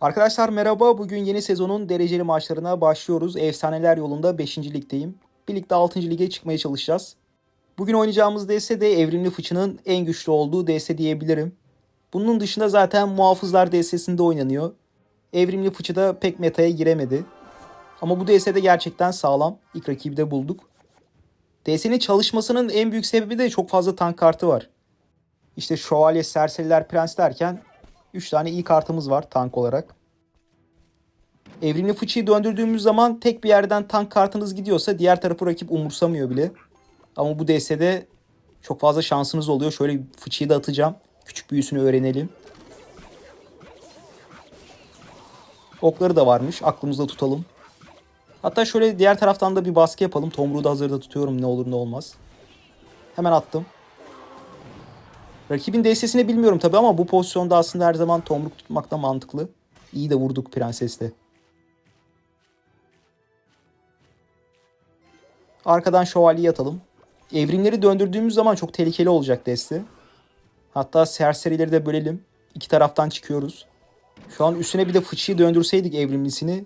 Arkadaşlar merhaba. Bugün yeni sezonun dereceli maçlarına başlıyoruz. Efsaneler yolunda 5. ligdeyim. Birlikte 6. lige çıkmaya çalışacağız. Bugün oynayacağımız DS de Evrimli Fıçı'nın en güçlü olduğu DS diyebilirim. Bunun dışında zaten Muhafızlar DS'sinde oynanıyor. Evrimli Fıçı da pek metaya giremedi. Ama bu DS de gerçekten sağlam. İlk rakibi de bulduk. DS'nin çalışmasının en büyük sebebi de çok fazla tank kartı var. İşte Şövalye, Serseriler, Prens derken 3 tane iyi kartımız var tank olarak. Evrimli fıçıyı döndürdüğümüz zaman tek bir yerden tank kartınız gidiyorsa diğer tarafı rakip umursamıyor bile. Ama bu DS'de çok fazla şansınız oluyor. Şöyle fıçıyı da atacağım. Küçük büyüsünü öğrenelim. Okları da varmış. Aklımızda tutalım. Hatta şöyle diğer taraftan da bir baskı yapalım. Tomruğu da hazırda tutuyorum ne olur ne olmaz. Hemen attım. Rakibin DS'sini bilmiyorum tabi ama bu pozisyonda aslında her zaman tomruk tutmak da mantıklı. İyi de vurduk prensesle. Arkadan şövalyeyi atalım. Evrimleri döndürdüğümüz zaman çok tehlikeli olacak deste. Hatta serserileri de bölelim. İki taraftan çıkıyoruz. Şu an üstüne bir de fıçıyı döndürseydik evrimlisini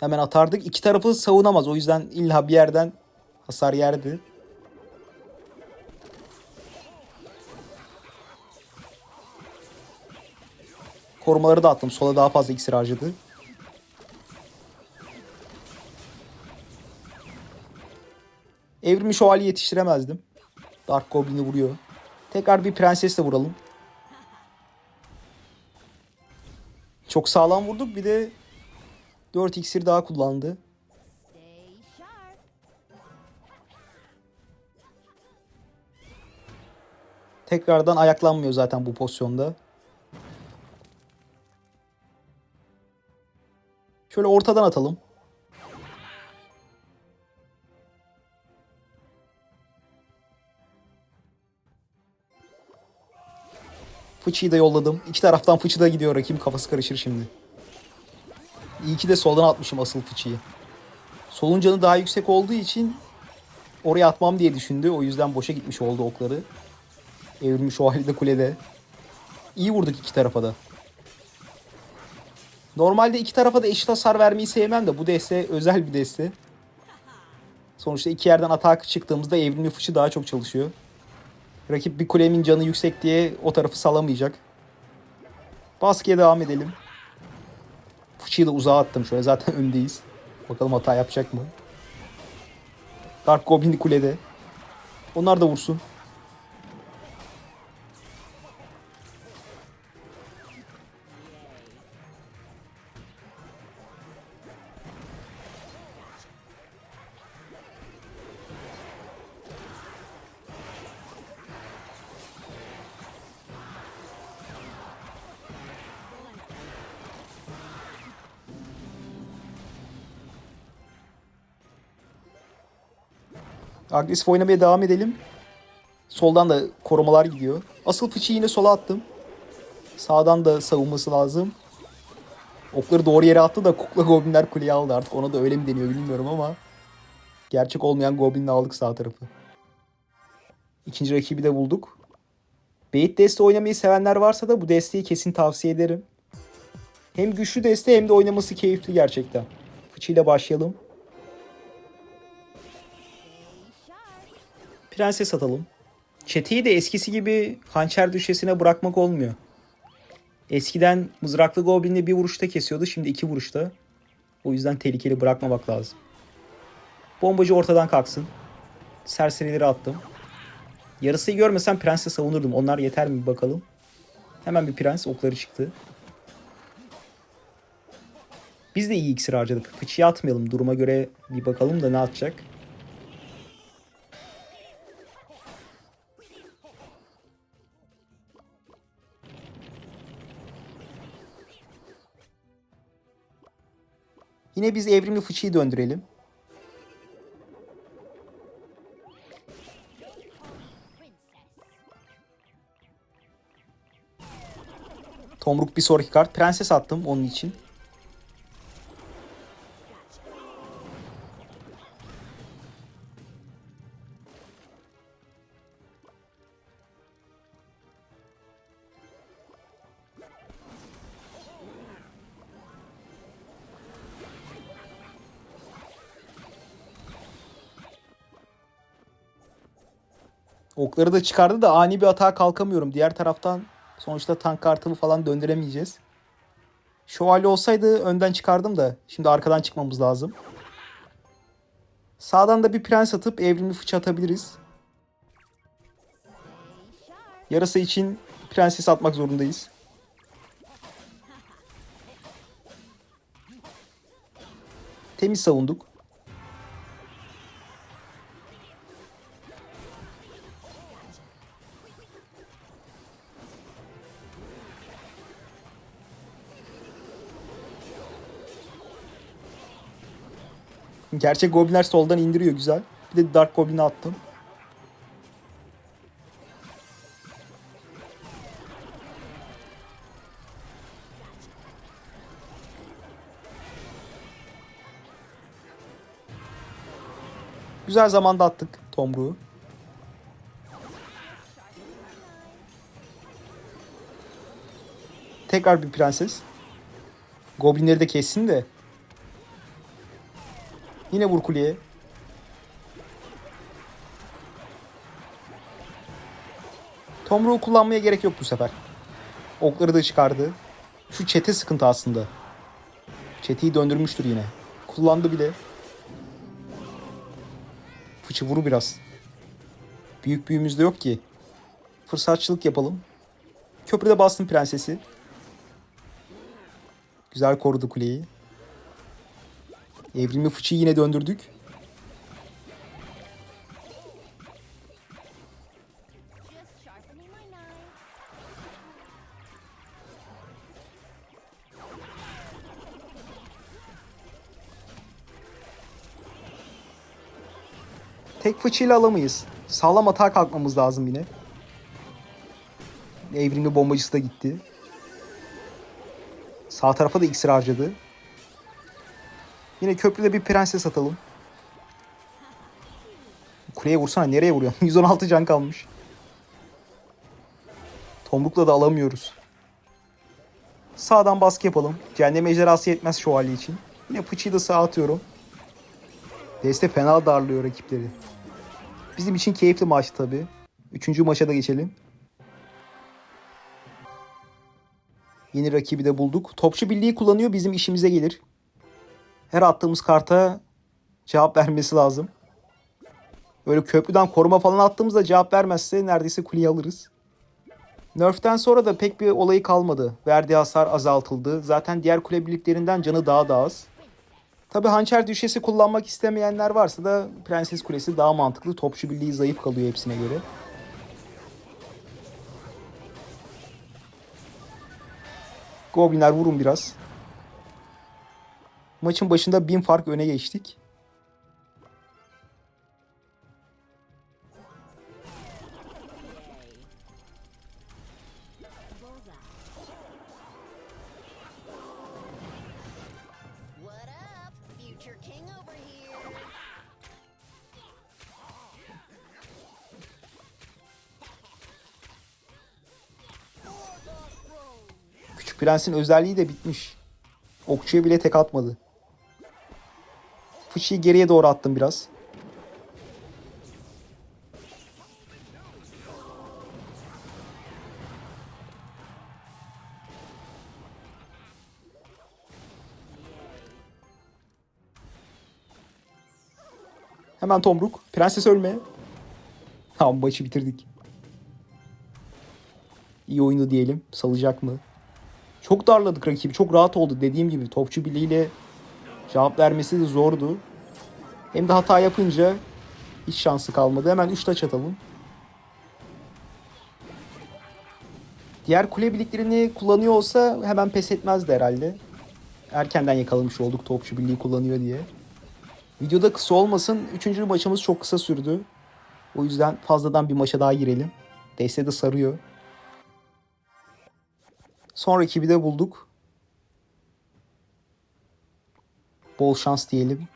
hemen atardık. İki tarafı savunamaz. O yüzden illa bir yerden hasar yerdi. Korumaları da attım. Sola daha fazla iksir harcadı. Evrimi şövalye yetiştiremezdim. Dark Goblin'i vuruyor. Tekrar bir prensesle vuralım. Çok sağlam vurduk. Bir de 4 iksir daha kullandı. Tekrardan ayaklanmıyor zaten bu pozisyonda. Şöyle ortadan atalım. Fıçıyı da yolladım. İki taraftan fıçı da gidiyor. Rakibim kafası karışır şimdi. İyi ki de soldan atmışım asıl fıçıyı. Solun canı daha yüksek olduğu için oraya atmam diye düşündü. O yüzden boşa gitmiş oldu okları. Evrilmiş o halde kulede. İyi vurduk iki tarafa da. Normalde iki tarafa da eşit hasar vermeyi sevmem de bu deste özel bir deste. Sonuçta iki yerden atak çıktığımızda evrimli fıçı daha çok çalışıyor. Rakip bir kulemin canı yüksek diye o tarafı salamayacak. Baskıya devam edelim. Fıçıyı da uzağa attım şöyle zaten öndeyiz. Bakalım hata yapacak mı? Dark Goblin kulede. Onlar da vursun. Agresif oynamaya devam edelim. Soldan da korumalar gidiyor. Asıl fıçıyı yine sola attım. Sağdan da savunması lazım. Okları doğru yere attı da kukla goblinler kuleyi aldı artık. Ona da öyle mi deniyor bilmiyorum ama. Gerçek olmayan goblinle aldık sağ tarafı. İkinci rakibi de bulduk. Bait deste oynamayı sevenler varsa da bu desteği kesin tavsiye ederim. Hem güçlü deste hem de oynaması keyifli gerçekten. Fıçıyla başlayalım. Prenses atalım. Çeteyi de eskisi gibi hançer düşesine bırakmak olmuyor. Eskiden mızraklı goblinle bir vuruşta kesiyordu. Şimdi iki vuruşta. O yüzden tehlikeli bırakmamak lazım. Bombacı ortadan kalksın. Serserileri attım. Yarısıyı görmesem prense savunurdum. Onlar yeter mi bakalım. Hemen bir prens okları çıktı. Biz de iyi iksir harcadık. Fıçıya atmayalım. Duruma göre bir bakalım da ne atacak. Yine biz evrimli fıçıyı döndürelim. Tomruk bir sonraki kart. Prenses attım onun için. Okları da çıkardı da ani bir atağa kalkamıyorum. Diğer taraftan sonuçta tank kartımı falan döndüremeyeceğiz. Şövalye olsaydı önden çıkardım da şimdi arkadan çıkmamız lazım. Sağdan da bir prens atıp evrimli fıçı atabiliriz. Yarasa için prenses atmak zorundayız. Temiz savunduk. Gerçek goblinler soldan indiriyor güzel. Bir de Dark Goblin'i attım. Güzel zamanda attık Tomruğu. Tekrar bir prenses. Goblinleri de kessin de. Yine vur kuleye. Tomruğu kullanmaya gerek yok bu sefer. Okları da çıkardı. Şu çete sıkıntı aslında. Çeteyi döndürmüştür yine. Kullandı bile. Fıçı vuru biraz. Büyük büyüğümüz de yok ki. Fırsatçılık yapalım. Köprüde bastım prensesi. Güzel korudu kuleyi. Evrimli fıçıyı yine döndürdük. Tek fıçıyla alamayız. Sağlam atağa kalkmamız lazım yine. Evrimli bombacısı da gitti. Sağ tarafa da iksir harcadı. Yine köprüde bir prenses atalım. Kuleye vursana nereye vuruyorsun? 116 can kalmış. Tomrukla da alamıyoruz. Sağdan baskı yapalım. Cehennem ejderhası yetmez şövalye için. Yine fıçıyı da sağa atıyorum. Deste fena darlıyor rakipleri. Bizim için keyifli maçtı tabii. Üçüncü maça da geçelim. Yeni rakibi de bulduk. Topçu birliği kullanıyor bizim işimize gelir. Her attığımız karta cevap vermesi lazım. Böyle köprüden koruma falan attığımızda cevap vermezse neredeyse kuleyi alırız. Nerf'ten sonra da pek bir olayı kalmadı. Verdiği hasar azaltıldı. Zaten diğer kule birliklerinden canı daha da az. Tabi hançer düşesi kullanmak istemeyenler varsa da Prenses Kulesi daha mantıklı. Topçu birliği zayıf kalıyor hepsine göre. Goblinler vurun biraz. Maçın başında bin fark öne geçtik. Küçük Prens'in özelliği de bitmiş. Okçuya bile tek atmadı. Fıçıyı geriye doğru attım biraz. Hemen tomruk. Prenses ölme. Tamam maçı bitirdik. İyi oyunu diyelim. Salacak mı? Çok darladık rakibi. Çok rahat oldu. Dediğim gibi topçu birliğiyle cevap vermesi de zordu. Hem de hata yapınca hiç şansı kalmadı. Hemen 3 taç atalım. Diğer kule birliklerini kullanıyor olsa hemen pes etmezdi herhalde. Erkenden yakalamış olduk topçu birliği kullanıyor diye. Videoda kısa olmasın. Üçüncü maçımız çok kısa sürdü. O yüzden fazladan bir maça daha girelim. Deste de sarıyor. Son rakibi de bulduk. Bol şans diyelim.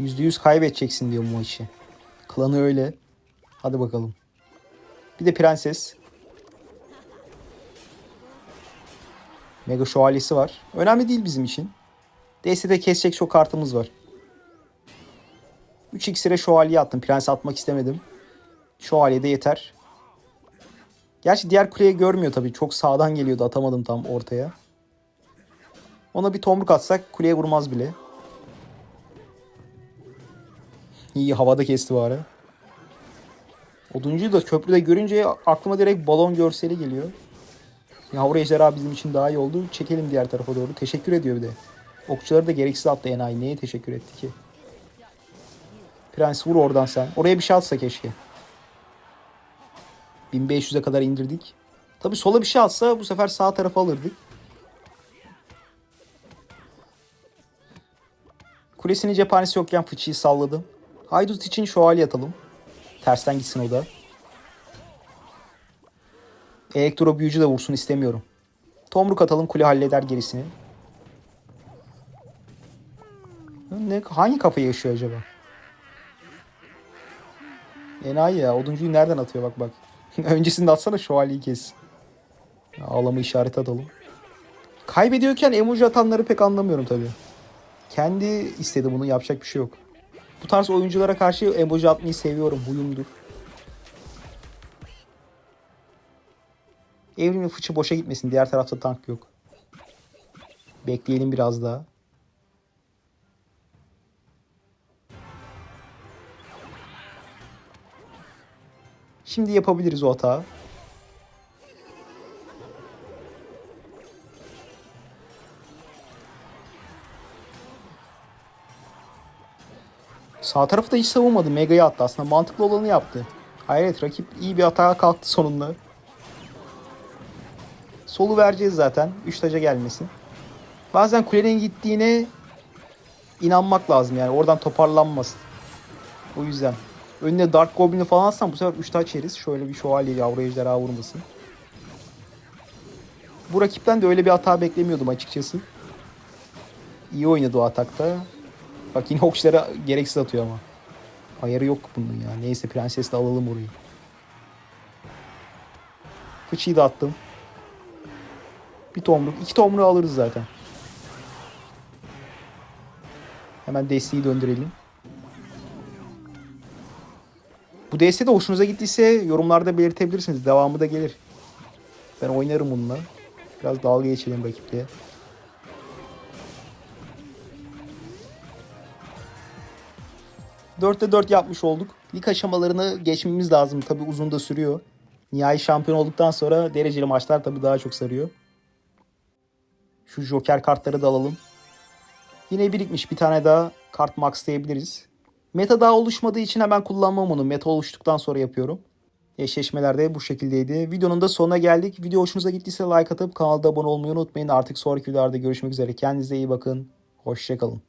%100 kaybedeceksin diyor bu. Klanı öyle. Hadi bakalım. Bir de prenses. Mega şövalyesi var. Önemli değil bizim için. DS'de kesecek çok kartımız var. 3 iksire şövalye attım. Prens atmak istemedim. Şövalye de yeter. Gerçi diğer kuleyi görmüyor tabii. Çok sağdan geliyordu. Atamadım tam ortaya. Ona bir tomruk atsak kuleye vurmaz bile. İyi havada kesti bari. Oduncuyu da köprüde görünce aklıma direkt balon görseli geliyor. Yavru ejderha bizim için daha iyi oldu. Çekelim diğer tarafa doğru. Teşekkür ediyor bir de. Okçuları da gereksiz attı enayi. Neye teşekkür etti ki? Prens vur oradan sen. Oraya bir şey atsa keşke. 1500'e kadar indirdik. Tabi sola bir şey atsa bu sefer sağ tarafa alırdık. Kulesinin cephanesi yokken fıçıyı salladım. Haydut için şövalye atalım. Tersten gitsin o da. Elektro büyücü de vursun istemiyorum. Tomruk atalım kule halleder gerisini. Ne, hangi kafayı yaşıyor acaba? Enayi ya. Oduncuyu nereden atıyor bak bak. Öncesinde atsana şövalyeyi kes. Ağlama işareti atalım. Kaybediyorken emoji atanları pek anlamıyorum tabii. Kendi istedi bunu yapacak bir şey yok. Bu tarz oyunculara karşı emoji atmayı seviyorum. Huyumdur. Evrimin fıçı boşa gitmesin. Diğer tarafta tank yok. Bekleyelim biraz daha. Şimdi yapabiliriz o hata. Sağ tarafı da hiç savunmadı. Mega'yı attı aslında. Mantıklı olanı yaptı. Hayret rakip iyi bir hata kalktı sonunda. Solu vereceğiz zaten. 3 taca gelmesin. Bazen kulenin gittiğine inanmak lazım yani. Oradan toparlanmasın. O yüzden. Önüne Dark Goblin'i falan atsam bu sefer 3 taç yeriz. Şöyle bir şövalye yavru ejderha vurmasın. Bu rakipten de öyle bir hata beklemiyordum açıkçası. İyi oynadı o atakta. Bak yine okçulara gereksiz atıyor ama. Ayarı yok bunun ya. Neyse prensesle alalım orayı. Fıçıyı da attım. Bir tomruk. iki tomruğu alırız zaten. Hemen desteği döndürelim. Bu deste de hoşunuza gittiyse yorumlarda belirtebilirsiniz. Devamı da gelir. Ben oynarım bununla. Biraz dalga geçelim rakiple. Dörtte 4 yapmış olduk. Lig aşamalarını geçmemiz lazım. Tabi uzun da sürüyor. Nihai şampiyon olduktan sonra dereceli maçlar tabi daha çok sarıyor. Şu joker kartları da alalım. Yine birikmiş bir tane daha kart maxlayabiliriz. Meta daha oluşmadığı için hemen kullanmam onu. Meta oluştuktan sonra yapıyorum. Eşleşmeler de bu şekildeydi. Videonun da sonuna geldik. Video hoşunuza gittiyse like atıp kanalda abone olmayı unutmayın. Artık sonraki videolarda görüşmek üzere. Kendinize iyi bakın. Hoşçakalın.